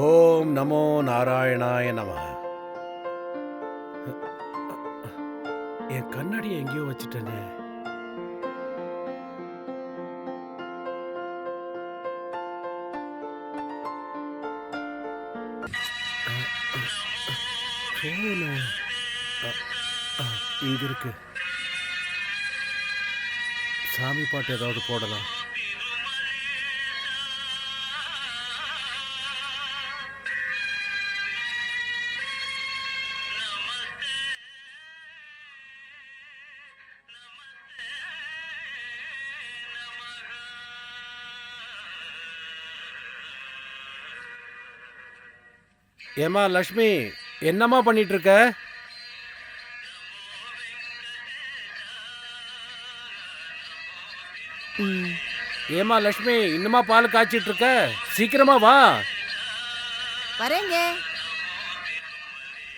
ஓம் நமோ நாராயணாய நம. என் கண்ணாடி எங்கேயோ வச்சுட்டேனே. இங்க இருக்கு. சாமி பாட்டு ஏதாவது போடலாம். ஏமா லக்ஷ்மி என்னம்மா பண்ணிட்டு இருக்க ஏமா லக்ஷ்மி இன்னுமா பால் காய்ச்சிட்டு இருக்க சீக்கிரமா வா. வரேங்க.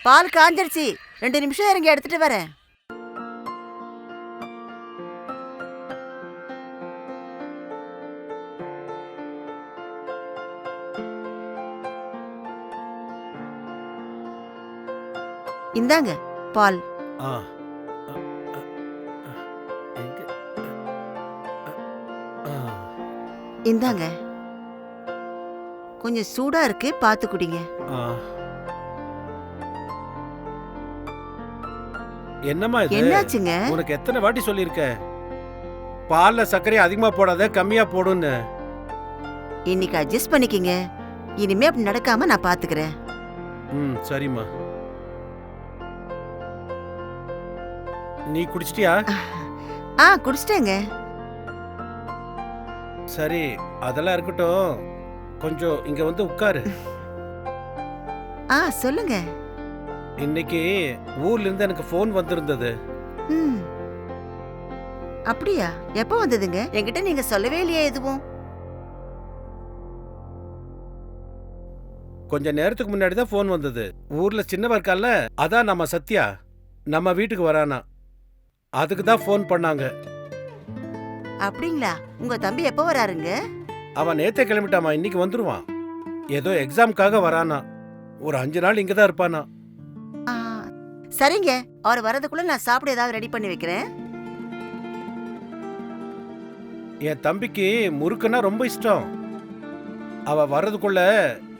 பால் காஞ்சிருச்சு. ரெண்டு நிமிஷம் இறங்கி எடுத்துட்டு வரேன். இந்தாங்க பால். ஆ இந்தாங்க. கொஞ்சம் சூடா இருக்கு பார்த்து குடிங்க. என்னம்மா இது? என்னாச்சுங்க? உனக்கு எத்தனை வாட்டி சொல்லியிருக்க? பால்ல சர்க்கரை அதிகமா போடாத கம்மியா போடுன்னு. இன்னைக்கு அட்ஜஸ்ட் பண்ணிக்கிங்க. இனிமே அப்படி நடக்காம நான் பாத்துக்கிறேன். ம் சரிம்மா. நீ குடிச்சிட்டியா? ஆ குடிச்சிட்டேங்க. சரி அதெல்லாம் இருக்கட்டும். கொஞ்சம் இங்க வந்து உட்காரு. ஆ சொல்லுங்க. இன்னைக்கு ஊர்ல இருந்து எனக்கு ஃபோன் வந்திருந்தது. ம். அப்படியா? எப்போ வந்ததுங்க? என்கிட்ட நீங்க சொல்லவே இல்லையே எதுவும். கொஞ்ச நேரத்துக்கு முன்னாடி தான் ஃபோன் வந்தது. ஊர்ல சின்னவ இருக்கால அதான் நம்ம சத்யா. நம்ம வீட்டுக்கு வரானா. அதுக்கு தான் ஃபோன் பண்ணாங்க. அப்படிங்களா? உங்க தம்பி எப்போ வராருங்க? அவன் நேத்தே கிளம்பிட்டாமா இன்னைக்கு வந்துருவான். ஏதோ எக்ஸாம்க்காக வரானா. ஒரு அஞ்சு நாள் இங்க தான் இருப்பானா. ஆ, சரிங்க. அவர் வரதுக்குள்ள நான் சாப்பிட ஏதாவது ரெடி பண்ணி வைக்கிறேன். என் தம்பிக்கு முறுக்குன்னா ரொம்ப இஷ்டம். அவ வர்றதுக்குள்ள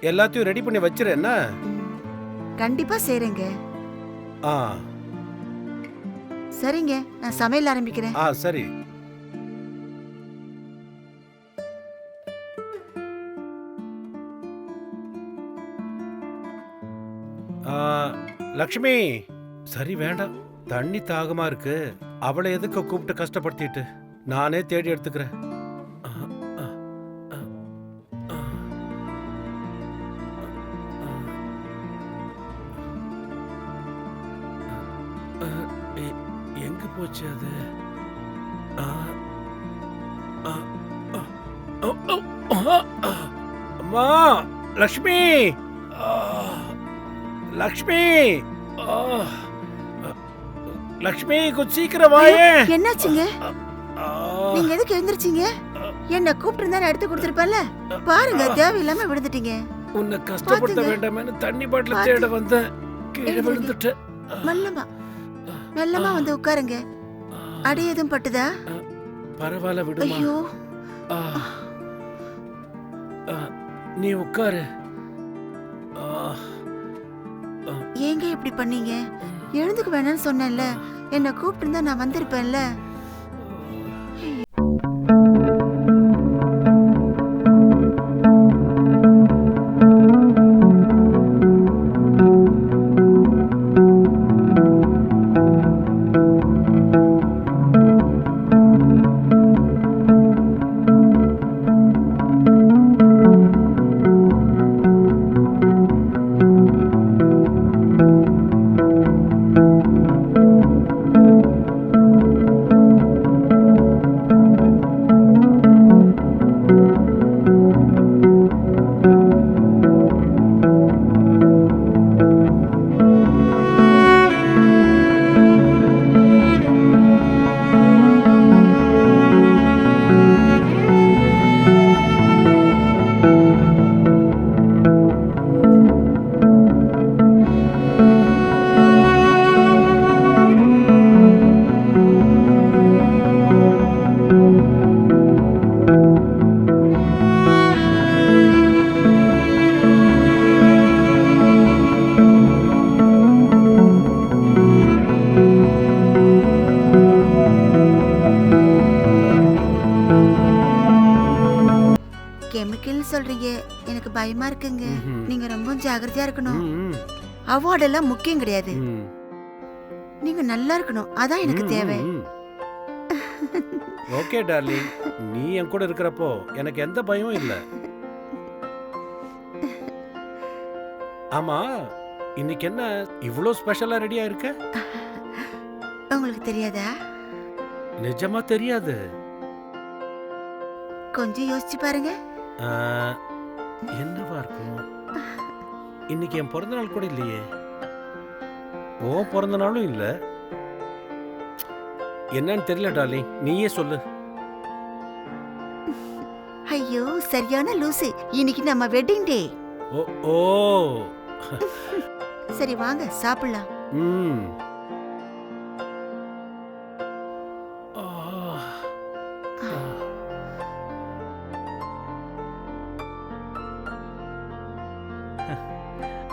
எல்லாத்தையும் ரெடி பண்ணி வச்சிரு என்ன? கண்டிப்பா செய்றேங்க. ஆ. சரிங்க நான் சமையல் ஆரம்பிக்கிறேன். ஆ சரி. ஆ, லக்ஷ்மி! சரி வேண்டாம். தண்ணி தாகமா இருக்கு. அவளை எதுக்கு கூப்பிட்டு கஷ்டப்படுத்திட்டு? நானே தேடி எடுத்துக்கிறேன். எங்க போச்சு அது. அம்மா லக்ஷ்மி! லக்ஷ்மி! லக்ஷ்மி கொஞ்சம் சீக்கிரம் வாயே! என்னாச்சுங்க? நீங்க எதுக்கு எழுந்திருச்சீங்க? என்ன கூப்பிட்டு நான் எடுத்து கொடுத்துருப்பேன்ல? பாருங்க தேவையில்லாம விழுந்துட்டீங்க. உன்னை கஷ்டப்படுத்த. வேண்டாமேன்னு தண்ணி பாட்டில். தேட வந்தேன். கீழே. விழுந்துட்டேன். மெல்லமா மெல்லமா வந்து உட்காருங்க. அடி எதுவும் பட்டுதா? பரவாயில்ல விடுமா? ஐயோ. நீ உட்காரு. ஏங்க இப்படி பண்ணீங்க? எழுந்துக்க வேணாம்னு சொன்னேன்ல. என்ன கூப்பிட்டு இருந்தா நான் வந்திருப்பேன்ல. சொல்றீங்க எனக்கு பயமா இருக்குங்க. நீங்க ரொம்ப ஜாகிரதையா இருக்கணும். அவார்டு எல்லாம் முக்கியம் கிடையாது. நீங்க நல்லா இருக்கணும். அதான் எனக்கு தேவை. Okay darling. நீ என் கூட இருக்கிறப்போ எனக்கு எந்த பயமும் இல்லை. ஆமா இன்னைக்கு என்ன இவ்வளோ ஸ்பெஷலா ரெடியா இருக்க உங்களுக்கு தெரியாதா? நிஜமா தெரியாது. கொஞ்சம் யோசிச்சு பாருங்க. என்னவா இருக்கும்? இன்னைக்கு என் பிறந்த நாள் கூட இல்லையே. ஓ பிறந்த நாளும் இல்ல. என்னன்னு தெரியல டார்லிங். நீயே சொல்லு. ஐயோ சரியான லூசு. இன்னைக்கு நம்ம வெட்டிங் டே. ஓ ஓ. சரி வாங்க சாப்பிடலாம். ம்.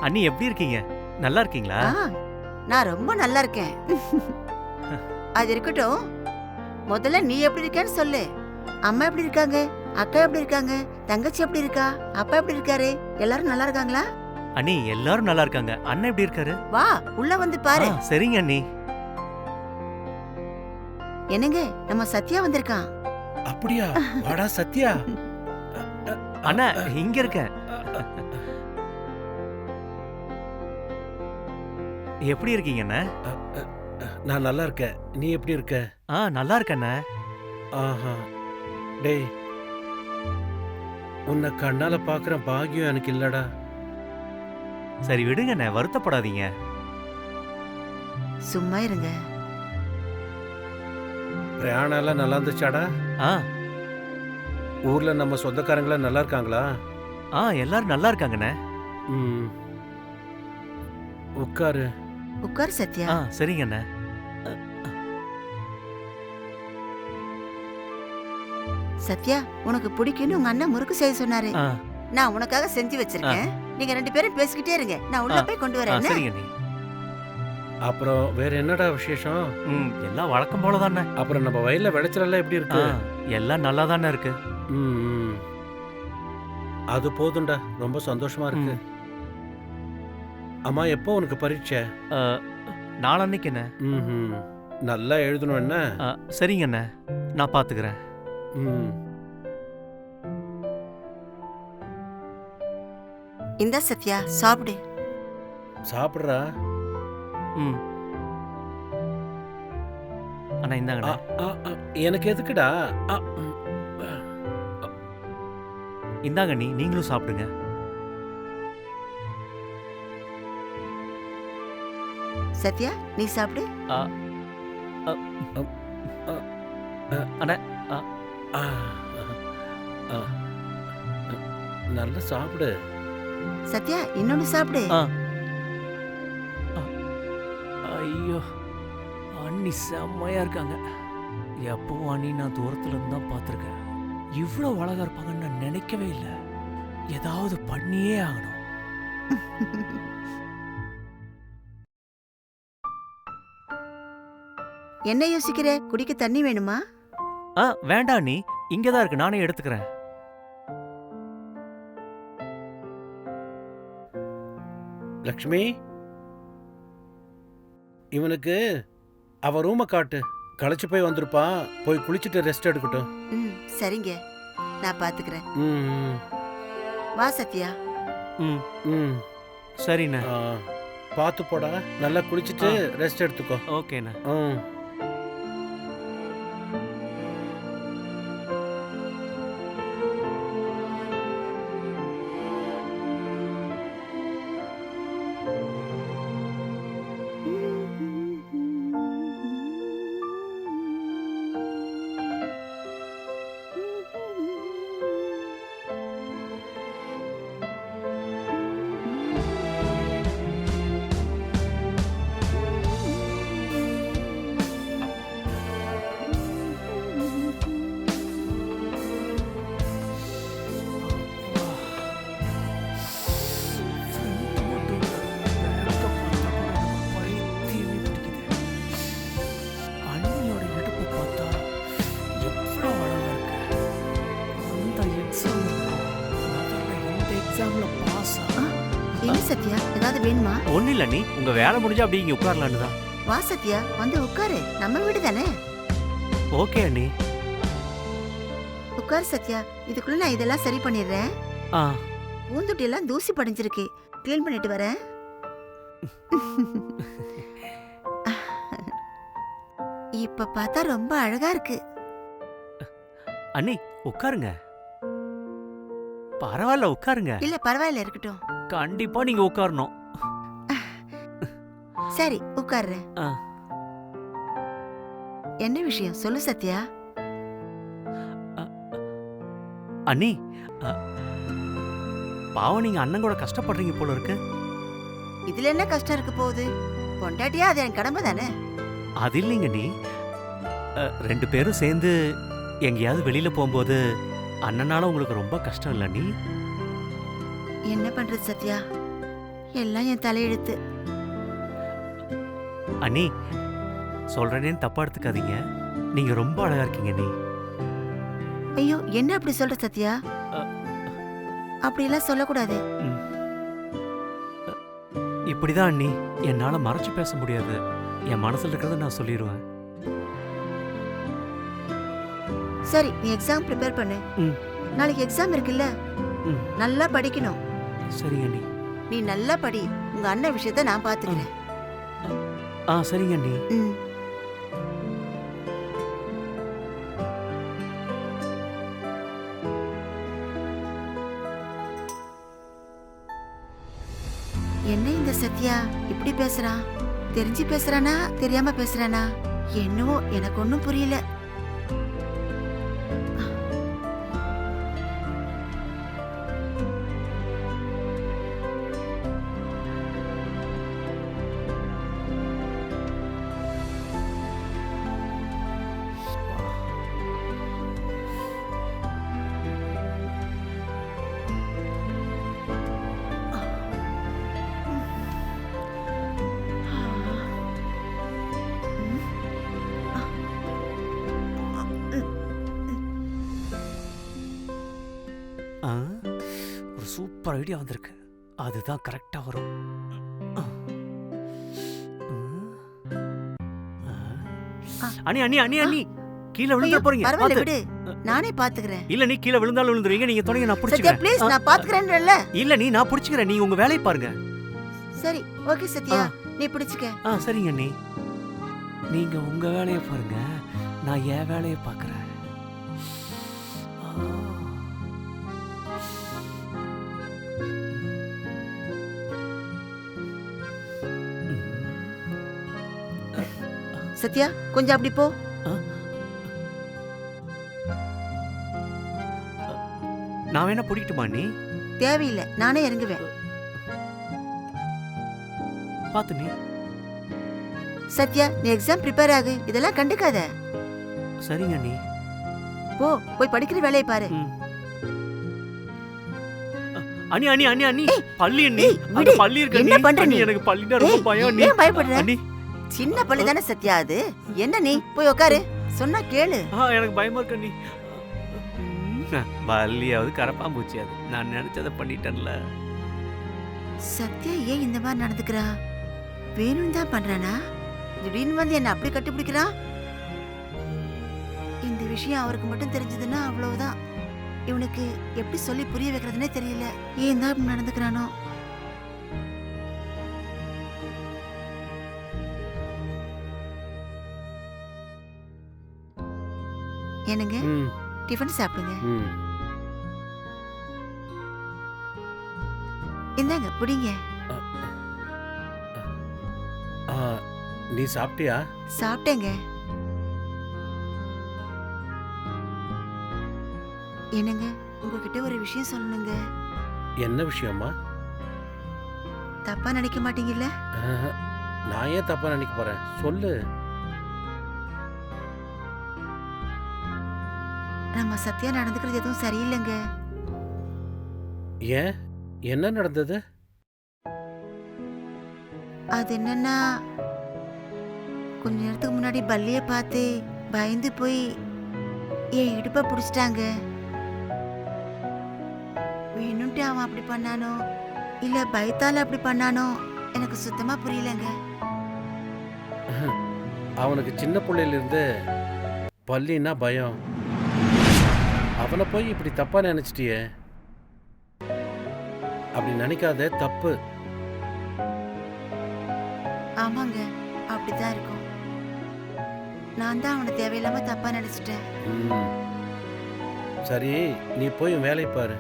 அண்ணி எப்படி இருக்கீங்க? நல்லா இருக்கீங்களா? ஆ, நான் ரொம்ப நல்லா இருக்கேன். அது இருக்கட்டும். முதல்ல நீ எப்படி இருக்கேன்னு சொல்லு. அம்மா எப்படி இருக்காங்க? அக்கா எப்படி இருக்காங்க? தங்கச்சி எப்படி இருக்கா? அப்பா எப்படி இருக்காரு? எல்லாரும் நல்லா இருக்காங்களா? அண்ணி எல்லாரும் நல்லா இருக்காங்க. அண்ணன் எப்படி இருக்காரு? வா உள்ள வந்து பாரு. ஆ, சரிங்க அண்ணி. என்னங்க நம்ம சத்யா வந்திருக்கான். அப்படியா? வாடா சத்யா. அண்ணா இங்க இருக்கேன். எப்படி இருக்கீங்க அண்ணா? நான் நல்லா இருக்கேன். நீ எப்படி இருக்க? ஆ நல்லா இருக்கண்ணே ஆஹா. டேய் உன்னை கண்ணால பாக்குற பாக்கியம் எனக்கு இல்லடா. சரி விடுங்கண்ணே வருத்தப்படாதீங்க. சும்மா இருங்க. பிரயாணம் எல்லாம் நல்லா இருந்துச்சாடா? ஆ. ஊர்ல நம்ம சொந்தக்காரங்கள நல்லா இருக்காங்களா? ஆ எல்லாரும் நல்லா இருக்காங்கண்ணே ம். உட்காரு. உட்கார் சத்யா. ஆ சரிங்க அண்ணே. சத்யா உனக்கு பிடிக்கும்னு உங்க அண்ணன் முறுக்கு செய்ய சொன்னாரு. ஆ. நான் உனக்காக செஞ்சு வச்சிருக்கேன். நீங்க ரெண்டு பேரும் பேசிக்கிட்டே இருங்க. நான் உள்ள. போய் கொண்டு ஆ வரேன் என்ன? சரிங்க அண்ணி. அப்புறம் வேற என்னடா விசேஷம்? ம் எல்லாம் வழக்கம் போல தானே. அப்புறம் நம்ம வயல்ல விளைச்சலெல்லாம் எப்படி இருக்கு? எல்லாம் நல்லா தானே இருக்கு. ம், ம். அது போதும்டா. ரொம்ப சந்தோஷமா இருக்கு. அம்மா எப்போ உனக்கு பரீட்சை? ஆ, நாளான்னைக்கு என்ன? ம்ஹும். நல்லா எழுதணும் என்ன? ஆ, சரிங்க அண்ணே. நான் பாத்துக்கிறேன். ம். இந்தா சத்யா சாப்பிடு. சாப்பிடுறா? ம். அண்ணா இந்தாங்கண்ணே. ஆ, ஆ, எனக்கு எதுக்குடா? ஆ, ம். இந்தாங்க நீ நீங்களும் சாப்பிடுங்க. சத்யா நீ சாப்பிடு. ஆ, ஆ, ஆ. நல்லா சாப்பிடு. சத்யா இன்னொன்னு சாப்பிடு. ஆ. ஐயோ அண்ணி செம்மையா இருக்காங்க. எப்பவும் அண்ணி நான் தூரத்துல இருந்து தான் பார்த்துருக்கேன். இவ்வளோ அழகா இருப்பாங்கன்னு நான் நினைக்கவே இல்லை. ஏதாவது பண்ணியே ஆகணும். என்ன யோசிக்கிற? குடிக்க தண்ணி வேணுமா? ஆ வேண்டாம் நீ. இங்கே தான் இருக்கு. நானே எடுத்துக்கிறேன். லக்ஷ்மி? இவனுக்கு அவ ரூமை காட்டு. களைச்சு போய் வந்திருப்பான். போய் குளிச்சுட்டு ரெஸ்ட் எடுக்கட்டும். ம் சரிங்க. நான் பாத்துக்கிறேன். ம், ம், வா சத்யா. ம். ம். சரிண்ணே. ஆ, பார்த்து போடா. நல்லா குளிச்சுட்டு ரெஸ்ட் எடுத்துக்கோ. ஓகேண்ணே. ம். ஒன்றும் இல்லை நீ. உங்கள் வேலை முடிஞ்சா அப்படி இங்கே உட்காரலான்னு தான். வா சத்யா. வந்து உட்காரு. நம்ம வீடு தானே? ஓகே அண்ணி. உட்காரு சத்யா. இதுக்குள்ள நான் இதெல்லாம் சரி பண்ணிடுறேன். ஆ. பூந்தொட்டி எல்லாம் தூசி படிஞ்சிருக்கு. க்ளீன் பண்ணிட்டு வரேன். இப்ப பார்த்தா ரொம்ப அழகா இருக்கு. அண்ணி உட்காருங்க. பரவாயில்ல உட்காருங்க. இல்ல பரவாயில்ல இருக்கட்டும். கண்டிப்பா நீங்க உட்காரணும். சரி உட்கார்றேன். ஆ. என்ன விஷயம்? சொல்லு சத்யா. அண்ணி பாவம் நீங்க அண்ணன் கூட கஷ்டப்படுறீங்க போல இருக்கு. இதுல என்ன கஷ்டம் இருக்க போகுது? பொண்டாட்டியா? அது என் கடமை தானே? அது இல்லைங்க நீ ரெண்டு பேரும் சேர்ந்து எங்கேயாவது வெளியில போகும்போது அண்ணனால உங்களுக்கு ரொம்ப கஷ்டம் இல்லை நீ என்ன பண்றது சத்யா? எல்லாம் என் தலையெழுத்து. அண்ணி சொல்றேனேன்னு தப்பா எடுத்துக்காதீங்க. நீங்க ரொம்ப அழகா இருக்கீங்க நீ ஐயோ என்ன அப்படி சொல்ற சத்யா. அப்படியெல்லாம் சொல்லக்கூடாது. இப்படிதான் அண்ணி. என்னால மறைச்சு பேச முடியாது. என் மனசுல இருக்கிறத நான் சொல்லிடுவேன் சரி நீ எக்ஸாம் ப்ரிப்பேர் பண்ணு. ம். நாளைக்கு எக்ஸாம் இருக்குல்ல? ம். நல்லா படிக்கணும். சரிங்க அண்ணி. நீ நல்லா படி. உங்க அண்ணன் விஷயத்த நான் பாத்துக்கிறேன். ஆ சரிங்க அண்ணி. ம். என்ன இந்த சத்யா? இப்படி பேசுறான் தெரிஞ்சு பேசுறானா? தெரியாம பேசுறானா? என்னவோ எனக்கு ஒன்றும் புரியல. சூப்பர் ஐடியா வந்திருக்கு. அதுதான் கரெக்டா வரும். அண்ணி அண்ணி அண்ணி அண்ணி. கீழே விழுந்துட ஐயோ, போறீங்க. பரவாயில்ல. விடு. நானே பாத்துக்கிறேன். இல்ல நீ கீழே விழுந்தாலும் விழுந்துருவீங்க. நீங்க தொடங்க நான் புடிச்சுக்கிறேன். ப்ளீஸ் நான் பாத்துக்கிறேன்றல்ல இல்ல நீ நான் புடிச்சுக்கிறேன். நீ உங்க வேலையை பாருங்க. சரி ஓகே சத்யா. நீ பிடிச்சுக்க. ஆ சரிங்க அண்ணி. நீங்க உங்க வேலையை பாருங்க. நான் என் வேலையை பார்க்கறேன் சத்யா கொஞ்சம் அப்படி போ. நான் வேணா பிடிக்கட்டுமா நீ. தேவையில்லை நானே இறங்குவேன். பாத்து நீ. சத்யா நீ எக்ஸாம் ப்ரிப்பேர் ஆகு. இதெல்லாம் கண்டுக்காத. சரிங்க நீ. போ போய் படிக்கிற வேலையை பாரு. அண்ணி அண்ணி அண்ணி அண்ணி. பள்ளி அண்ணி. பள்ளி இருக்கு. என்ன. பண்ற நீ? எனக்கு பள்ளினா ரொம்ப பயம் நீ பயப்படுற? அண்ணி. சின்ன பள்ளி தானே சத்யா அது? என்ன நீ? போய் உட்காரு சொன்னா கேளு. ஆ எனக்கு பயமா இருக்கு அண்ணி. பள்ளியாவது கரப்பாம்பூச்சியாது நான் நினைச்சதை பண்ணிட்டேன்ல. சத்யா ஏன் இந்த மாதிரி நடந்துக்கிறா? வேணும்னு தான் பண்றானா? திடீர்னு வந்து என்ன அப்படி கட்டுப்பிடிக்கிறான் இந்த விஷயம் அவருக்கு மட்டும் தெரிஞ்சதுன்னா அவ்வளவுதான். இவனுக்கு எப்படி சொல்லி புரிய வைக்கிறதுனே தெரியல. ஏன் தான் நடந்துக்கிறானோ? என்னங்க? டிஃபன் சாப்பிடுங்க. இந்தாங்க புடிங்க நீ சாப்பிட்டியா? சாப்பிட்டேங்க. என்னங்க உங்ககிட்ட ஒரு விஷயம் சொல்லணுங்க. என்ன விஷயமா தப்பா நினைக்க மாட்டீங்கல்ல? நான் ஏன் தப்பா நினைக்க போறேன்? சொல்லு. சத்யா நடந்துக்கிறது எதுவும் சரியில்லைங்க. ஏன்? என்ன நடந்தது? அது என்னன்னா கொஞ்ச நேரத்துக்கு முன்னாடி பல்லிய பார்த்து பயந்து போய் என் இடுப்பை பிடிச்சிட்டாங்க. வேணும்ட்டு அவன் அப்படி பண்ணானோ இல்ல பயத்தால அப்படி பண்ணானோ எனக்கு சுத்தமா புரியலங்க. அவனுக்கு சின்ன பிள்ளையிலிருந்து பள்ளின்னா பயம். அவனை போய் இப்படி தப்பா நினைச்சிட்டியே? அப்படி நினைக்காத தப்பு. ஆமாங்க அப்படிதான் இருக்கும். நான் தான் அவனை தேவையில்லாம தப்பா நினைச்சிட்டேன். ம். சரி நீ போய் உன் வேலையை பாரு.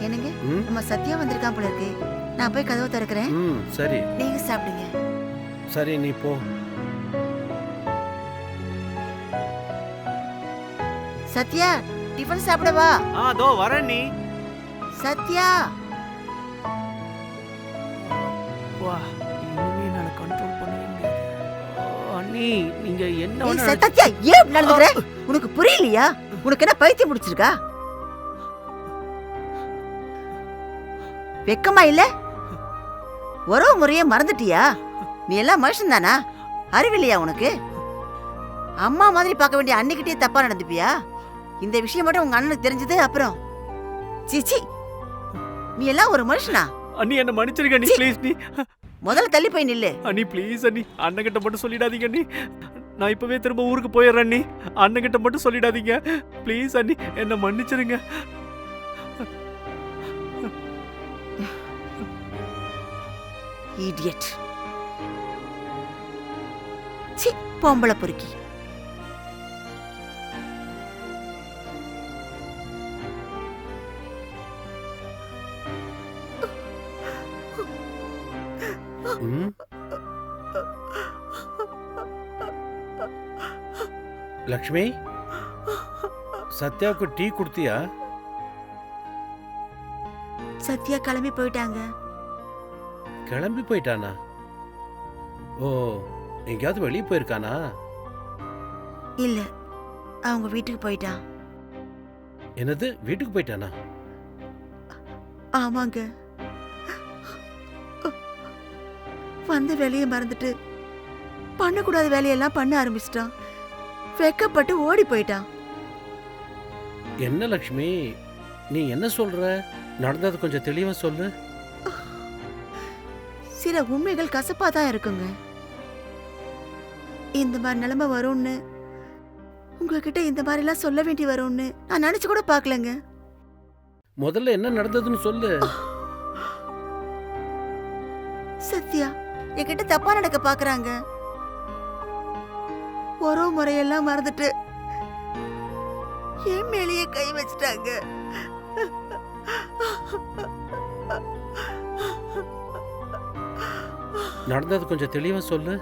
என்னங்க? ம்? நம்ம சத்யா வந்திருக்கான் போல இருக்கு. நான் போய் கதவை திறக்கிறேன். ம் சரி. நீங்க சாப்பிடுங்க. சரி நீ போ. சத்யா டிஃபன் சாப்பிடவா? ஆ அதோ வரேன் நீ. சத்யா. வா இனிமே என்னால கண்ட்ரோல் பண்ணவே முடியாது. அண்ணி நீங்க என்ன ஏய் வேணா சத்யா ஏன் இப்படி நடந்துக்கிற? உனக்கு புரியலையா? உனக்கு என்ன பைத்தியம் முடிச்சிருக்கா வெக்கமா இல்ல? உறவு முறைய மறந்துட்டியா? நீ எல்லாம் மனுஷன் தானா? அறிவில்லையா உனக்கு? அம்மா மாதிரி பார்க்க வேண்டிய அன்னிக்கிட்டே தப்பா நடந்துப்பியா? இந்த விஷயம் மட்டும் உங்க அண்ணனுக்கு தெரிஞ்சது அப்புறம். சீச்சி நீ எல்லாம் ஒரு மனுஷனா? அண்ணி என்ன மன்னிச்சிருக்க அண்ணி. ப்ளீஸ் நீ முதல்ல தள்ளி போய் நில்லு. அண்ணி ப்ளீஸ் அண்ணி. அண்ணன் கிட்ட மட்டும் சொல்லிடாதீங்க அண்ணி. நான் இப்பவே திரும்ப ஊருக்கு போயிடுறேன் அண்ணி. அண்ணன் கிட்ட மட்டும் சொல்லிடாதீங்க. ப்ளீஸ் அண்ணி என்ன மன்னிச்சிருங்க. இடியட் சி பொம்பளை பொறுக்கி. லக்ஷ்மி? சத்யாவுக்கு டீ கொடுத்தியா? சத்யா கிளம்பி போயிட்டாங்க. கிளம்பி போயிட்டானா? ஓ எங்கேயாவது வெளியே போயிருக்கானா? இல்ல அவங்க வீட்டுக்கு போயிட்டான். என்னது வீட்டுக்கு போயிட்டானா? ஆமாங்க. வந்த வேலையை மறந்துட்டு பண்ணக்கூடாத வேலையெல்லாம் பண்ண ஆரம்பிச்சிட்டான். வெக்கப்பட்டு ஓடி போயிட்டான். என்ன லக்ஷ்மி நீ என்ன சொல்ற? நடந்தது கொஞ்சம் தெளிவா சொல்லு. சில உண்மைகள் கசப்பா தான் இருக்குங்க. இந்த மாதிரி நிலைமை வரும்னு உங்ககிட்ட இந்த மாதிரிலாம் சொல்ல வேண்டி வரும்னு நான் நினைச்சு கூட பார்க்கலங்க. முதல்ல என்ன நடந்ததுன்னு சொல்லு. என்கிட்ட தப்பா நடக்க பாக்குறாங்க. உறவு முறையெல்லாம் மறந்துட்டு என் மேலேயே கை வச்சிட்டாங்க. நடந்தது கொஞ்சம் தெளிவா சொல்லு.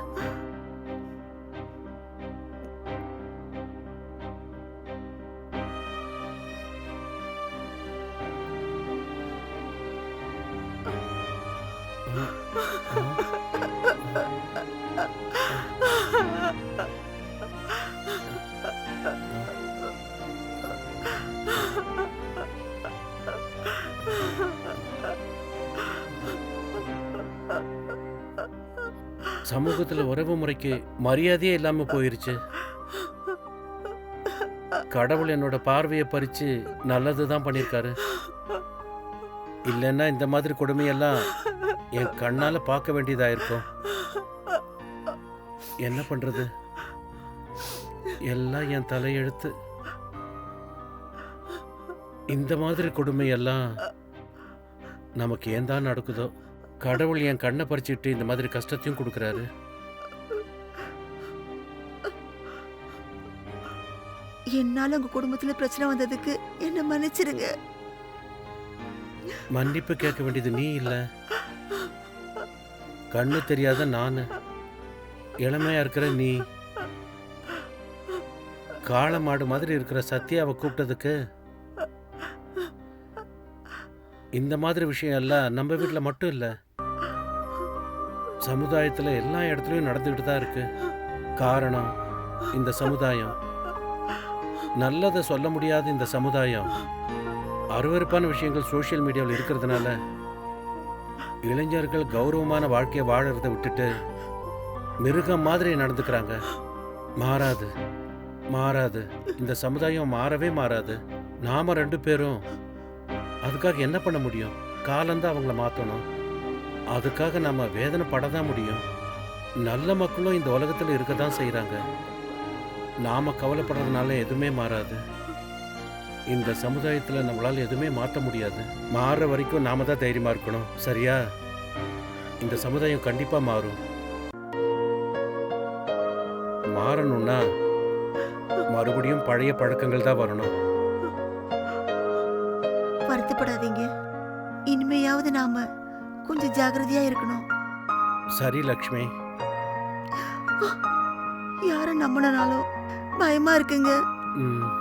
சமூகத்தில் உறவு முறைக்கு மரியாதையே இல்லாமல் போயிருச்சு. கடவுள் என்னோட பார்வையை பறித்து நல்லது தான் பண்ணியிருக்காரு இல்லைன்னா இந்த மாதிரி கொடுமையெல்லாம் என் கண்ணால் பார்க்க வேண்டியதாக இருக்கும் என்ன பண்ணுறது எல்லாம் என் தலையெழுத்து. இந்த மாதிரி கொடுமையெல்லாம் நமக்கு ஏன் தான் நடக்குதோ? கடவுள் என் கண்ணை பறிச்சுட்டு இந்த மாதிரி கஷ்டத்தையும் கொடுக்குறாரு. என்னால உங்க குடும்பத்துல பிரச்சனை வந்ததுக்கு என்ன மன்னிச்சிருங்க. மன்னிப்பு கேட்க வேண்டியது நீ இல்ல. கண்ணு தெரியாத நானு. இளமையா இருக்கிற நீ. காளை மாடு மாதிரி இருக்கிற சத்யாவை கூப்பிட்டதுக்கு இந்த மாதிரி விஷயம் எல்லாம் நம்ம வீட்டில் மட்டும் இல்லை. சமுதாயத்தில் எல்லா இடத்துலையும் நடந்துக்கிட்டு தான் இருக்கு. காரணம் இந்த சமுதாயம். நல்லதை சொல்ல முடியாத இந்த சமுதாயம். அருவருப்பான விஷயங்கள் சோஷியல் மீடியாவில் இருக்கிறதுனால இளைஞர்கள் கௌரவமான வாழ்க்கையை வாழறத விட்டுட்டு மிருகம் மாதிரி நடந்துக்கிறாங்க. மாறாது மாறாது. இந்த சமுதாயம் மாறவே மாறாது. நாம ரெண்டு பேரும் அதுக்காக என்ன பண்ண முடியும்? காலந்தான் அவங்கள மாற்றணும் அதுக்காக நம்ம வேதனை படதான் முடியும். நல்ல மக்களும் இந்த உலகத்தில் இருக்க தான் செய்கிறாங்க நாம் கவலைப்படுறதுனால எதுவுமே மாறாது. இந்த சமுதாயத்தில் நம்மளால் எதுவுமே மாற்ற முடியாது. மாறுற வரைக்கும் நாம தான் தைரியமாக இருக்கணும். சரியா? இந்த சமுதாயம் கண்டிப்பாக மாறும். மாறணும்னா மறுபடியும் பழைய பழக்கங்கள் தான் வரணும். வருத்தப்படாதீங்க. இனிமையாவது நாம கொஞ்சம் ஜாக்கிரதையா இருக்கணும். சரி லக்ஷ்மி. யாரை நம்பினாலும் பயமா இருக்குங்க. ம்.